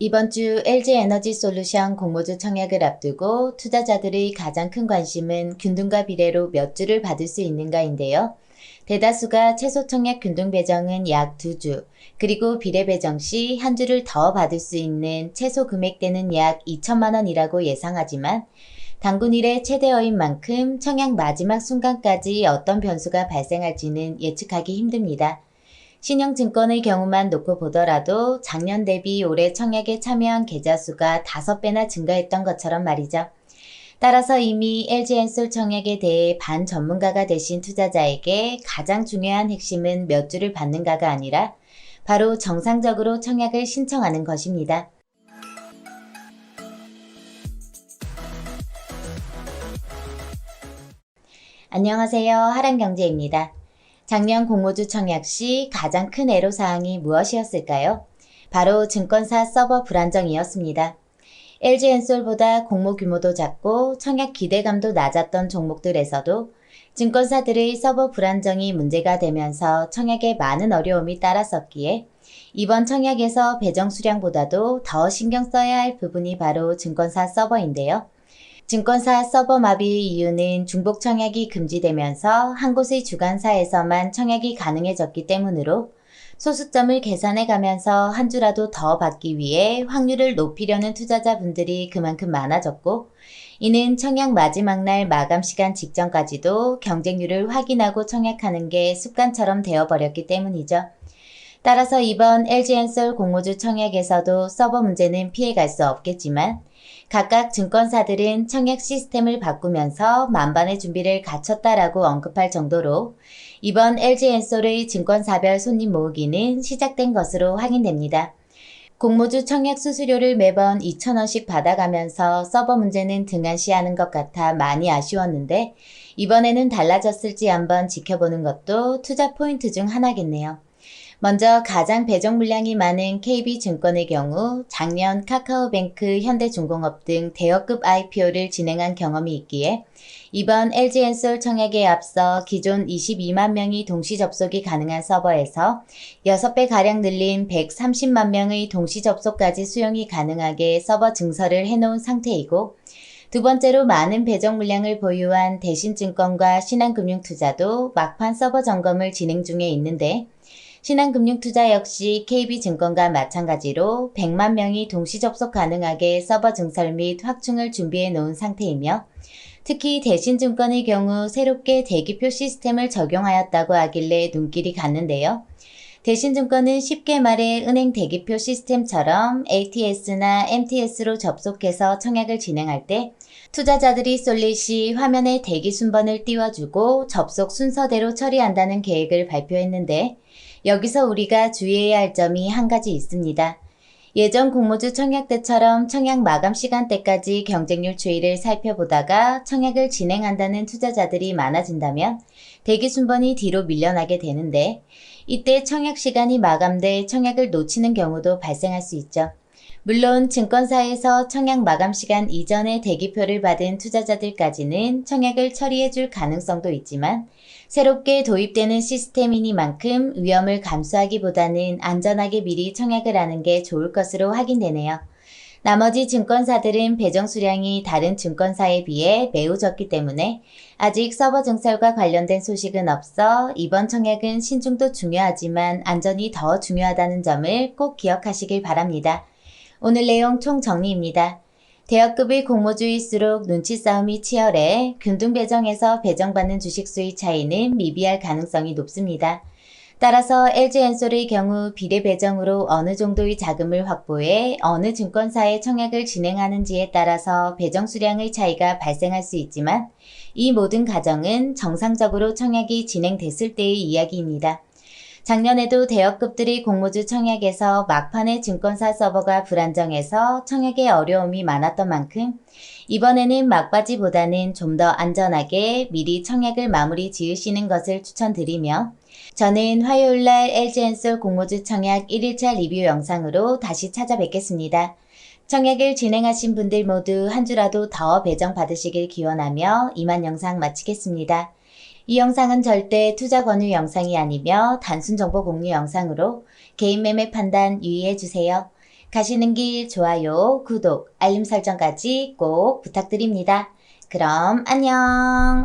이번 주 LG에너지 솔루션 공모주 청약을 앞두고 투자자들의 가장 큰 관심은 균등과 비례로 몇 주를 받을 수 있는가인데요. 대다수가 최소 청약 균등 배정은 약 2주, 그리고 비례 배정 시 한 주를 더 받을 수 있는 최소 금액대는 약 2천만 원이라고 예상하지만 당군 일의 최대어인 만큼 청약 마지막 순간까지 어떤 변수가 발생할지는 예측하기 힘듭니다. 신영증권의 경우만 놓고 보더라도 작년 대비 올해 청약에 참여한 계좌 수가 5배나 증가했던 것처럼 말이죠. 따라서 이미 LG엔솔 청약에 대해 반 전문가가 되신 투자자에게 가장 중요한 핵심은 몇 주를 받는가가 아니라 바로 정상적으로 청약을 신청하는 것입니다. 안녕하세요. 하란경제입니다. 작년 공모주 청약 시 가장 큰 애로사항이 무엇이었을까요? 바로 증권사 서버 불안정이었습니다. LG엔솔보다 공모 규모도 작고 청약 기대감도 낮았던 종목들에서도 증권사들의 서버 불안정이 문제가 되면서 청약에 많은 어려움이 따랐었기에 이번 청약에서 배정 수량보다도 더 신경 써야 할 부분이 바로 증권사 서버인데요. 증권사 서버 마비의 이유는 중복 청약이 금지되면서 한 곳의 주관사에서만 청약이 가능해졌기 때문으로 소수점을 계산해 가면서 한 주라도 더 받기 위해 확률을 높이려는 투자자분들이 그만큼 많아졌고 이는 청약 마지막 날 마감 시간 직전까지도 경쟁률을 확인하고 청약하는 게 습관처럼 되어버렸기 때문이죠. 따라서 이번 LG엔솔 공모주 청약에서도 서버 문제는 피해갈 수 없겠지만 각각 증권사들은 청약 시스템을 바꾸면서 만반의 준비를 갖췄다라고 언급할 정도로 이번 LG엔솔의 증권사별 손님 모으기는 시작된 것으로 확인됩니다. 공모주 청약 수수료를 매번 2,000원씩 받아가면서 서버 문제는 등한시하는 것 같아 많이 아쉬웠는데 이번에는 달라졌을지 한번 지켜보는 것도 투자 포인트 중 하나겠네요. 먼저 가장 배정 물량이 많은 KB증권의 경우 작년 카카오뱅크, 현대중공업 등 대여급 IPO를 진행한 경험이 있기에 이번 LG엔솔 청약에 앞서 기존 22만 명이 동시 접속이 가능한 서버에서 6배 가량 늘린 130만 명의 동시 접속까지 수용이 가능하게 서버 증설을 해놓은 상태이고 두 번째로 많은 배정 물량을 보유한 대신증권과 신한금융투자도 막판 서버 점검을 진행 중에 있는데 신한금융투자 역시 KB증권과 마찬가지로 100만 명이 동시 접속 가능하게 서버 증설 및 확충을 준비해 놓은 상태이며 특히 대신증권의 경우 새롭게 대기표 시스템을 적용하였다고 하길래 눈길이 갔는데요. 대신증권은 쉽게 말해 은행 대기표 시스템처럼 ATS나 MTS로 접속해서 청약을 진행할 때 투자자들이 쏠릴 시 화면에 대기 순번을 띄워주고 접속 순서대로 처리한다는 계획을 발표했는데 여기서 우리가 주의해야 할 점이 한 가지 있습니다. 예전 공모주 청약 때처럼 청약 마감 시간대까지 경쟁률 추이를 살펴보다가 청약을 진행한다는 투자자들이 많아진다면 대기 순번이 뒤로 밀려나게 되는데 이때 청약 시간이 마감돼 청약을 놓치는 경우도 발생할 수 있죠. 물론 증권사에서 청약 마감 시간 이전에 대기표를 받은 투자자들까지는 청약을 처리해 줄 가능성도 있지만 새롭게 도입되는 시스템이니만큼 위험을 감수하기보다는 안전하게 미리 청약을 하는 게 좋을 것으로 확인되네요. 나머지 증권사들은 배정 수량이 다른 증권사에 비해 매우 적기 때문에 아직 서버 증설과 관련된 소식은 없어 이번 청약은 신중도 중요하지만 안전이 더 중요하다는 점을 꼭 기억하시길 바랍니다. 오늘 내용 총 정리입니다. 대여급의 공모주일수록 눈치 싸움이 치열해 균등 배정에서 배정받는 주식 수의 차이는 미비할 가능성이 높습니다. 따라서 LG엔솔의 경우 비례 배정으로 어느 정도의 자금을 확보해 어느 증권사에 청약을 진행하는지에 따라서 배정 수량의 차이가 발생할 수 있지만 이 모든 가정은 정상적으로 청약이 진행됐을 때의 이야기입니다. 작년에도 대여급들이 공모주 청약에서 막판에 증권사 서버가 불안정해서 청약에 어려움이 많았던 만큼 이번에는 막바지보다는 좀 더 안전하게 미리 청약을 마무리 지으시는 것을 추천드리며 저는 화요일날 LG엔솔 공모주 청약 1일차 리뷰 영상으로 다시 찾아뵙겠습니다. 청약을 진행하신 분들 모두 한 주라도 더 배정 받으시길 기원하며 이만 영상 마치겠습니다. 이 영상은 절대 투자 권유 영상이 아니며 단순 정보 공유 영상으로 개인 매매 판단 유의해 주세요. 가시는 길 좋아요, 구독, 알림 설정까지 꼭 부탁드립니다. 그럼 안녕!